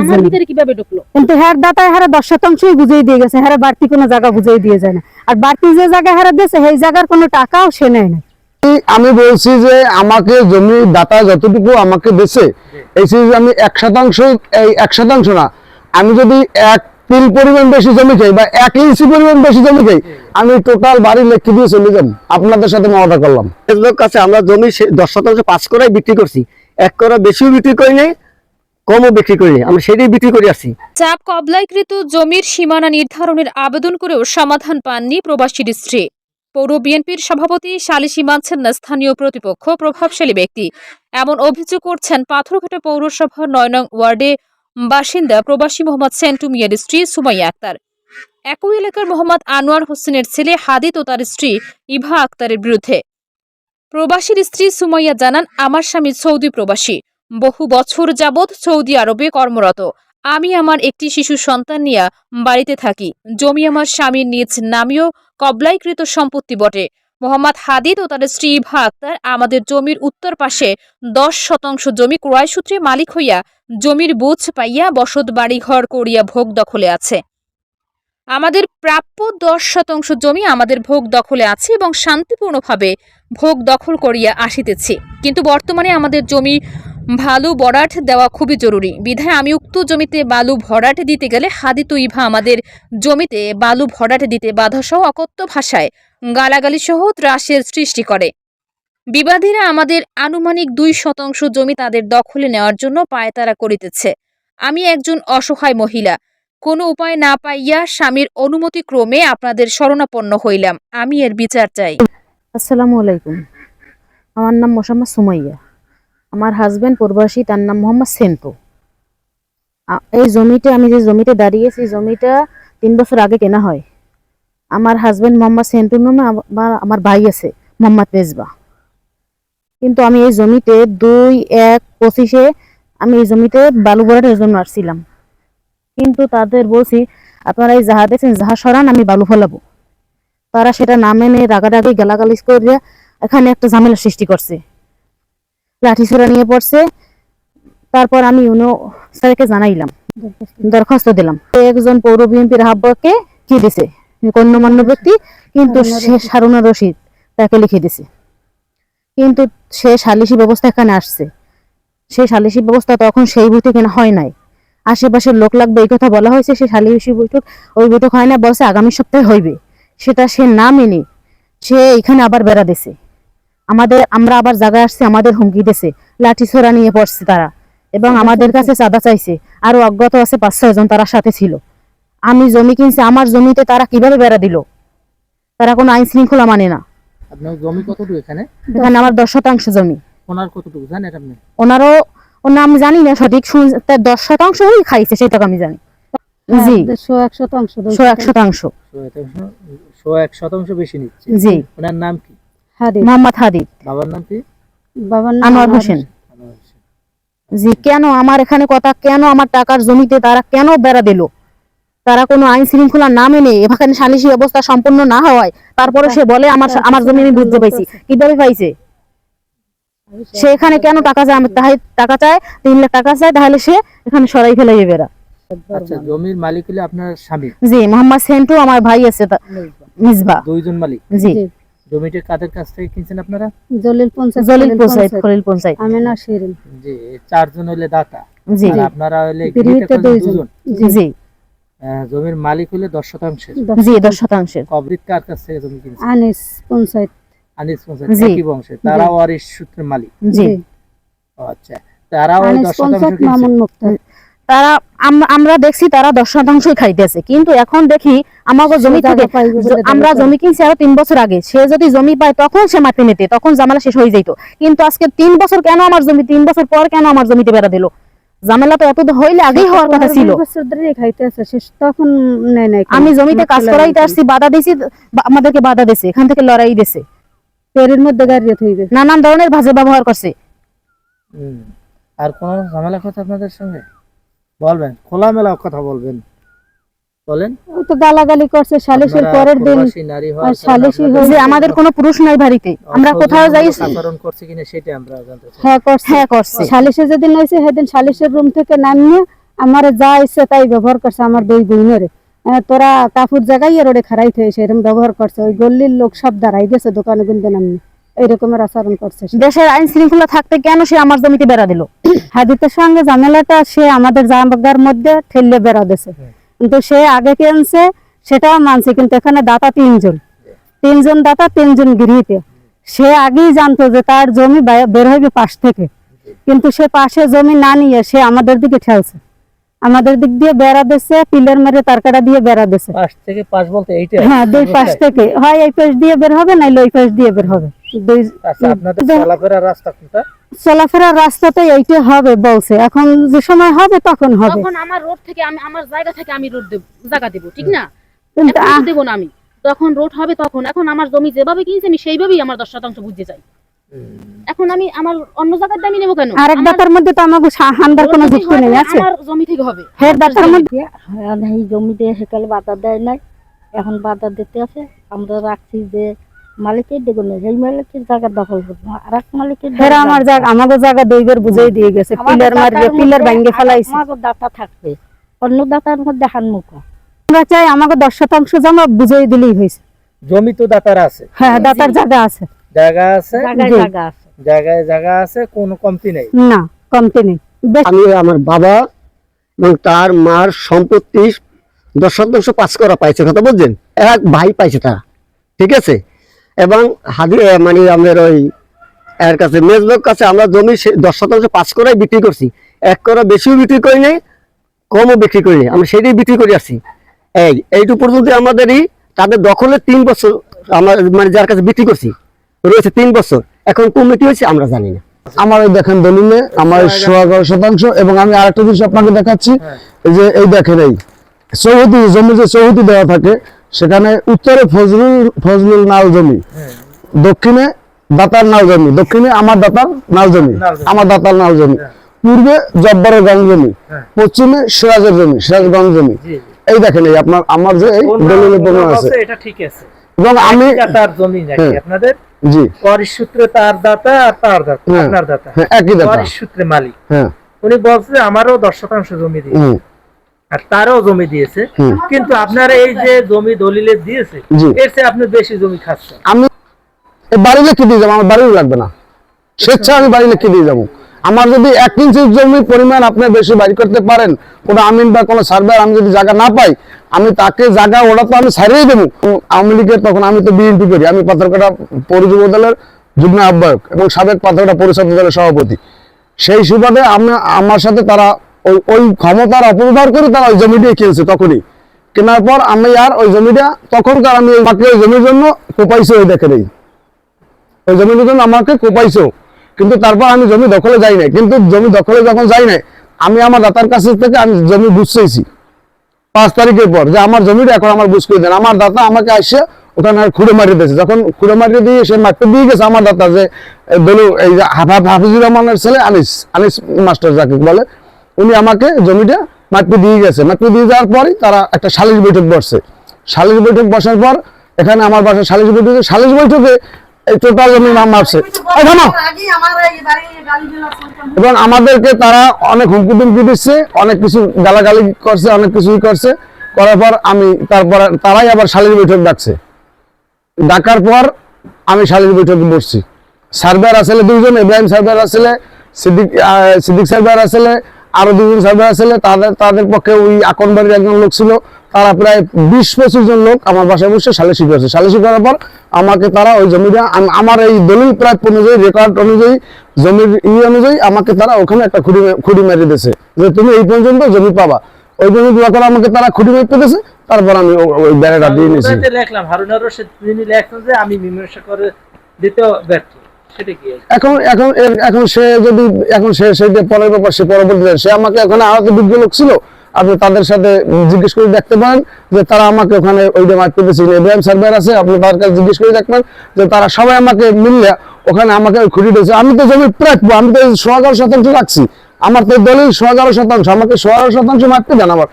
আমার ভিতরে কীভাবে ঢুকলো? কিন্তু হ্যার দাতায় হারে দশ শতাংশই বুঝিয়ে দিয়ে গেছে বাড়তি কোনো জায়গা বুঝিয়ে দিয়ে যায় না। আর বাড়তি যে জায়গা হারা দিয়েছে সেই জায়গার কোনো টাকাও সে নেয় না। আমি বলছি যে আমাকে জমি দাতা যতটুকু আমাকে দেছে এই সিরিজ আমি এক শতাংশ এই এক শতাংশ না আমি যদি এক তিল পরিমাণ বেশি জমি খাই বা এক ইঞ্চি পরিমাণ বেশি জমি খাই আমি টোটাল বাড়ি লেখি দিয়ে চলে যাব। আপনাদের সাথে মহড়া করলাম। কাছে আমরা জমি দশ শতাংশ পাঁচ করাই বিক্রি করছি। এক করা বেশিও বিক্রি করি নাই কমও বিক্রি করি আমরা সেটাই বিক্রি করে আসছি। চাপ কবলাইকৃত জমির সীমানা নির্ধারণের আবেদন করেও সমাধান পাননি প্রবাসীর স্ত্রী পৌর বিএনপির সভাপতি সালিসি মানছেন না স্থানীয় প্রতিপক্ষ, প্রভাবশালী ব্যক্তি। এমন অভিযোগ করছেন পাথরঘাটা পৌরসভার নয় নং ওয়ার্ডে বাসিন্দা প্রবাসী মোহাম্মদ সেন্টু মিয়ার স্ত্রী সুমাইয়া আক্তার। একই এলাকার মোহাম্মদ আনোয়ার হোসেনের ছেলে হাদিত ও তার স্ত্রী ইভা আক্তারের বিরুদ্ধে। প্রবাসীর স্ত্রী সুমাইয়া জানান, আমার স্বামী সৌদি প্রবাসী। বহু বছর যাবৎ সৌদি আরবে কর্মরত। আমি আমার একটি শিশু সন্তান নিয়ে বাড়িতে থাকি। জমি আমার স্বামীর নিজ নামীয় কবলাইকৃত সম্পত্তি বটে। মোহাম্মদ হাদিদ ও তার স্ত্রী ইভা আক্তার আমাদের জমির উত্তর পাশে দশ শতাংশ জমি ক্রয় সূত্রে মালিক হইয়া জমির বুঝ পাইয়া বসত বাড়ি ঘর করিয়া ভোগ দখলে আছে। আমাদের প্রাপ্য দশ শতাংশ জমি আমাদের ভোগ দখলে আছে এবং শান্তিপূর্ণভাবে ভোগ দখল করিয়া আসিতেছি। কিন্তু বর্তমানে আমাদের জমি ভালু ভরাট দেওয়া খুবই জরুরি। বিধায় আমি উক্ত জমিতে বালু ভরাট দিতে গেলে হাদিত ইভা আমাদের জমিতে বালু ভরাট দিতে বাধাসহ অকথ্য ভাষায় গালাগালি সহ ত্রাসের সৃষ্টি করে। বিবাদীরা আমাদের আনুমানিক দুই শতাংশ জমি তাদের দখলে নেওয়ার জন্য পায়তারা করিতেছে। আমি একজন অসহায় মহিলা। কোনো উপায় না পাইয়া স্বামীর অনুমতি ক্রমে আপনাদের শরণাপন্ন হইলাম। আমি এর বিচার চাই। আসসালামু আলাইকুম। আমার নাম মোসাম্মদ সুমাইয়া। আমার হাজবেন্ড প্রবাসী, তার নাম মোহাম্মদ সেন্টু। এই জমিতে আমি যে জমিতে দাঁড়িয়েছি জমিটা তিন বছর আগে কেনা হয়। আমার হাজবেন্ড মোহাম্মদ সেন্টুর নামে আমার আমার ভাই আছে, মোহাম্মদ মেজবা। কিন্তু আমি এই জমিতে দুই এক পঁচিশে, আমি এই জমিতে বালু ভরাটের জন্য আসছিলাম। কিন্তু তাদের বলছি, আপনারা এই যাহা দেখছেন, যাহা সরান, আমি বালু ফেলাবো। তারা সেটা না মেনে রাগারাগি গালাগালিজ করে এখানে একটা ঝামেলা সৃষ্টি করছে। লাঠি ছোড়া নিয়ে পড়ছে। তারপর আমি ইউনো স্যারকে জানাইলাম, দরখাস্ত দিলাম। একজন পৌর বিএনপির আহ্বায়ককে কি দিছে? গণ্যমান্য ব্যক্তি, কিন্তু সে সারুনা রশিদ তাকে লিখে দিছে। কিন্তু সে সালিসি ব্যবস্থা এখানে আসছে। সেই সালিসি ব্যবস্থা তখন সেই বৈঠক এখানে হয় নাই। আশেপাশের লোক লাগবে এই কথা বলা হয়েছে সে সালিসি বৈঠক ওই বৈঠক হয় না বলছে আগামী সপ্তাহে হইবে। সেটা সে না মেনে সে এখানে আবার বেড়া দিছে। আমাদের আমরা আবার জায়গায় আসছি আমাদের হুমকি দিছে লাঠি ছোড়া নিয়ে পড়ছে তারা। এবং আমাদের কাছে চাঁদা চাইছে আরও অজ্ঞাত আছে পাঁচ ছয় জন তারা সাথে ছিল। আমি জমি কিনছি আমার জমিতে তারা কীভাবে বেড়া দিল? তারা কোনো আইন শৃঙ্খলা মানে না। আপনার জমি কতটুকু এখানে? এখানে আমার দশ শতাংশ জমি। ওনার কতটুকু জানেন আপনি? ওনারও ওনার নাম জানি না সঠিক দশ শতাংশই খাইছে সেটাকে আমি জানি। জি। শো এক শতাংশ শো এক শতাংশ। শতাংশ। এক শতাংশ বেশি নিচ্ছে। জি। ওনার নাম কি? মোহাম্মদ হাদিদ। বাবার নাম কি? বাবার নাম আনোয়ার হোসেন। আনোয়ার হোসেন। জি কেন আমার এখানে কথা কেন আমার টাকার জমিতে তারা কেন বেড়া দিল? তারা কোনো আইন শৃঙ্খলা না মেনে এখানে সালিসি ব্যবস্থা সম্পূর্ণ না হওয়ায় তারপরে সে বলে আমার আমার জমি আমি বুঝতে পাইছি। কীভাবে পাইছে? সে এখানে কেন টাকা চায়? আমার তাই টাকা চায় তিন লাখ টাকা চায় তাহলে সে এখানে সরাই ফেলে বেড়া আচ্ছা জমির মালিক হলে আপনার স্বামী? জি মোহাম্মদ সেন্টু আমার ভাই আছে মিসবা। দুইজন মালিক? জি। জমিটা কাদের কাছ থেকে কিনছেন আপনারা? জলিল পঞ্চায়েত জলিল পঞ্চায়েত। খলিল পঞ্চায়েত। আমিনা শিরিন যে চারজন হলে দাতা। জি। আপনারা হলে দুইজন। জি। জমির মালিক হলে দশ শতাংশের। জি দশ শতাংশের। কবরিত কার কাছ থেকে জমি কিনছে আনিস পঞ্চায়েত। আনিস একই বংশের তারা ওয়ারিশ সূত্রের মালিক। জি। আচ্ছা তারাও ওই আনিস দশ শতাংশ মামুন মুক্তার। তারা আমরা দেখছি তারা দশ শতাংশই খাইতেছে কিন্তু এখন দেখি আমাকে জমি থেকে আমরা জমি কিনছি আরও তিন বছর আগে সে যদি জমি পায় তখন সে মাটি নিতে তখন জামেলা শেষ হয়ে যাইতো। কিন্তু আজকে তিন বছর কেন আমার জমি তিন বছর পর কেন আমার জমিতে বেড়া দিল? জামেলা তো এত হইলে আগেই হওয়ার কথা ছিল। আমি জমিতে কাজ করাইতে আসছি বাধা দিছি আমাদেরকে বাধা দিছে এখান থেকে লড়াই দিছে। পেরের মধ্যে গাড়িয়ে থইবে নানান ধরনের ভাষা ব্যবহার করছে। আর কোন ঝামেলা কথা আপনাদের সঙ্গে? বলবেন খোলামেলা কথা বলবেন। বলেন। ওই তো গালাগালি করছে সালিশের পরের দিন আর সালিশি হয়ে- যে আমাদের কোনো পুরুষ নাই বাড়িতে। আমরা কোথাও যাই আচরণ করছে কিনা সেটা আমরা জানতে চাই। হ্যাঁ করছে। হ্যাঁ করছে। সালিশে যেদিন হয়েছে সেদিন সালিশের রুম থেকে নামিয়ে আমার যা ইচ্ছে তাই ব্যবহার করছে আমার দুই বোনেরে। তোরা কাপড় জায়গায় রোডে খারাই হয়েছে এরকম ব্যবহার করছে। ওই গল্লির লোক সব দাঁড়াই গেছে দোকানে কিনতে নামনি এইরকমের আচরণ করছে সে। দেশের আইন শৃঙ্খলা থাকতে কেন সে আমার জমিতে বেড়া দিল? হাদিতের সঙ্গে ঝামেলাটা সে আমাদের জামাগার মধ্যে ঠেললে বেড়া দিছে কিন্তু সে আগে কেনছে সেটাও মানছে কিন্তু এখানে দাতা তিনজন। তিনজন দাতা তিনজন গৃহীতে। সে আগেই জানতো যে তার জমি বের হবে পাশ থেকে। কিন্তু সে পাশে জমি না নিয়ে সে আমাদের দিকে ঠেলছে। আমাদের দিক দিয়ে বেড়া দিচ্ছে পিলার মেরে তারকাটা দিয়ে বেড়া দিচ্ছে পাশ থেকে পাশ বলতে এইটা হ্যাঁ দুই পাশ থেকে। হয় এই পাশ দিয়ে বের হবে নাইলে ওই পাশ দিয়ে বের হবে। দুই আচ্ছা আপনাদের চলাফেরার রাস্তা কোনটা? চলাফেরার রাস্তাতে এইটা হবে বলছে। এখন যে সময় হবে তখন হবে। তখন আমার রোড থেকে আমি আমার জায়গা থেকে আমি রোড দেব জায়গা দেবো ঠিক না? আ- না আমি। তখন রোড হবে তখন। এখন আমার জমি যেভাবে কিনছি আমি সেইভাবেই আমার দশ শতাংশ বুঝতে চাই। এখন আমি আমার অন্য জায়গার দামি নেব কেন? আরেক আমার দাতার মধ্যে তো আমাকে সা- হান্দার কোনো যুক্তি নেই আছে? আমার জমি থেকে হবে। হে দাতার মধ্যে আর এই জমিতে সেকালে বাধা দেয় নাই। এখন বাধা দিতে আছে। আমরা রাখছি যে মালিকের দেখুন সেই মালিকের জায়গা দখল করব। আর এক মালিকের হেরা আমার জায়গা আমাকে জায়গা দুইবার বুঝাই দিয়ে গেছে। পিলার মারবে পিলার ভাঙ্গে ফেলাইছে। আমাকে দাতা থাকবে। অন্য দাতার মধ্যে হানমুখ আমরা চাই আমাকে দশ শতাংশ জমা বুঝাই দিলেই হয়েছে। জমি তো দাতার আছে। হ্যাঁ দাতার জায়গা আছে। জায়গা আছে? জায়গায় জায়গা আছে। জায়গায় জায়গা আছে কোনো কমতি নেই? না কমতে নেই। আমি আমার বাবা এবং তার মার সম্পত্তি দশ শতাংশ পাস করা পাইছে কথা বলছেন এক ভাই পাইছে তারা ঠিক আছে? এবং মানে আমাদের ওই এর কাছে মেজলোক কাছে আমরা জমি দশ শতাংশ পাঁচ করাই বিক্রি করছি। এক করা বেশিও বিক্রি করি নাই কমও বিক্রি করি নাই। আমরা সেটাই বিক্রি করে আসছি। এই এইটুকু পর্যন্ত আমাদেরই তাদের দখলে তিন বছর আমরা মানে যার কাছে বিক্রি করছি। রয়েছে তিন বছর। এখন কমিটি হয়েছে আমরা জানি না। আমার এই দেখেন দলিলে আমার সোয়া এগারো শতাংশ এবং আমি আরেকটা জিনিস আপনাকে দেখাচ্ছি। যে এই দেখেন এই চৌহদি জমি যে চৌহদি দেওয়া থাকে সেখানে উত্তরে ফজলুল ফজলুল নাল জমি দক্ষিণে দাতার নাল জমি দক্ষিণে আমার দাতার নাল জমি আমার দাতার নাল জমি পূর্বে জব্বারের গঞ্জ জমি হ্যাঁ। পশ্চিমে সিরাজের জমি সিরাজগঞ্জ জমি। এই দেখেন এই আপনার আমার যে এই দলিলে আছে। এটা ঠিক আছে। এবং আমি দাতার জমি নাকি হ্যাঁ। আপনাদের? জি। ওয়ারিশ সূত্রে তার দাতা আর তার দাতা হ্যাঁ। আপনার দাতা। হ্যাঁ একই দাতা। ওয়ারিশ সূত্রে মালিক। হ্যাঁ। উনি বলছে আমারও দশ শতাংশ জমি দিয়ে আর তারও জমি দিয়েছে। কিন্তু আপনার এই যে জমি দলিলে দিয়েছে। এর চেয়ে আপনি বেশি জমি খাচ্ছেন। আমি বাড়ি লিখে দিয়ে যাব? আমার বাড়িও লাগবে না। স্বেচ্ছা আমি বাড়ি লিখে দিয়ে যাব? আমার যদি এক ইঞ্চি জমির পরিমাণ আপনি বেশি বাড়ি করতে পারেন, কোনো আমিন বা কোনো সার্ভে আমি যদি জায়গা না পাই, আমি তাকে জায়গা, ওটা তো আমি ছাড়িয়ে দেবো। আওয়ামী লীগের তখন আমি তো বিএনপি করি, আমি পাথরকাটা পৌর যুব দলের যুগ্ম আহ্বায়ক এবং সাবেক পাথরকাটা পরিষদ দলের সভাপতি। সেই সুবাদে আমি, আমার সাথে তারা ওই ওই ক্ষমতার অপব্যবহার করে তারা ওই জমিটাই কিনছে তখনই। কেনার পর আমি আর ওই জমিটা, তখনকার আমি মাত্র ওই জমির জন্য কোপাইছে, ওই দেখে নেই ওই জমির জন্য আমাকে কোপাইছো। কিন্তু তারপর আমি জমি দখলে যাই নাই। কিন্তু জমি দখলে যখন যাই নাই, আমি আমার দাতার কাছ থেকে আমি জমি বুঝতেছি। পাঁচ তারিখের পর যে আমার জমিটা এখন আমার বুঝ করে দেন। আমার দাতা আমাকে আসে ওখানে খুঁড়ে মারিয়ে দিয়েছে। যখন খুঁড়ে মারিয়ে দিয়ে সে মারতে দিয়ে গেছে আমার দাতা যে বলু, এই যে হাফ- হাফিজুর রহমানের ছেলে আনিস আনিস মাস্টার যাকে বলে, উনি আমাকে জমিটা মাটি দিয়ে গেছে। মাটি দিয়ে যাওয়ার পরই তারা একটা সালিশ বৈঠক বসছে। সালিশ বৈঠক বসার পর এখানে আমার বাসায় সালিশ বৈঠকে সালিশ বৈঠকে টোটাল জমি মারছে। এবং আমাদেরকে তারা অনেক হুমকি টুমকি দিচ্ছে, অনেক কিছু গালাগালি করছে, অনেক কিছুই করছে। করার পর আমি তারপর তারাই আবার সালিশ বৈঠক ডাকছে। ডাকার পর আমি সালিশ বৈঠকে বসছি। সার্ভেয়ার আসলে দুইজন, ইব্রাহিম সার্ভেয়ার আসলে সিদ্দিক সিদ্দিক সার্ভেয়ার আসলে আরও দুজন সার্ভেয়ার আসলে তাদের তাদের পক্ষে ওই আকনবাড়ির একজন লোক ছিল। তারা প্রায় বিশ পঁচিশ জন লোক আমার বাসায় বসে সালিশি করেছে। সালিশি করার পর আমাকে তারা ওই জমিটা আমার এই দলিল প্রায় অনুযায়ী রেকর্ড অনুযায়ী জমির ই অনুযায়ী আমাকে তারা ওখানে একটা খুঁড়ি খুঁড়ি মেরে দিয়েছে যে তুমি এই পর্যন্ত জমি পাবা। ওই জমি যখন আমাকে তারা খুঁড়ি মেরে দিয়েছে তারপর আমি ওই বেড়াটা দিয়ে নিয়েছি। হারুনার রশিদ তিনি লেখছেন যে আমি মীমাংসা করে দিতে ব্যর্থ। এখন এখন এখন সে যদি এখন সে সেটা পরের ব্যাপার সে পরবর্তীতে সে আমাকে ওখানে আহত বিজ্ঞ লোক ছিল আপনি তাদের সাথে জিজ্ঞেস করে দেখতে পারেন যে তারা আমাকে ওখানে ওইটা মারতে করতেছিল ইব্রাহিম সার্ভার আছে, আপনি তার কাছে জিজ্ঞেস করে দেখবেন যে তারা সবাই আমাকে মিললে ওখানে আমাকে ওই খুঁড়ি দিয়েছে। আমি তো জমি প্রাপ্য আমি তো সোয়াগারো শতাংশ রাখছি। আমার তো দলিল সোয়াগারো শতাংশ, আমাকে সোয়াগারো শতাংশ মারতে দেন আমার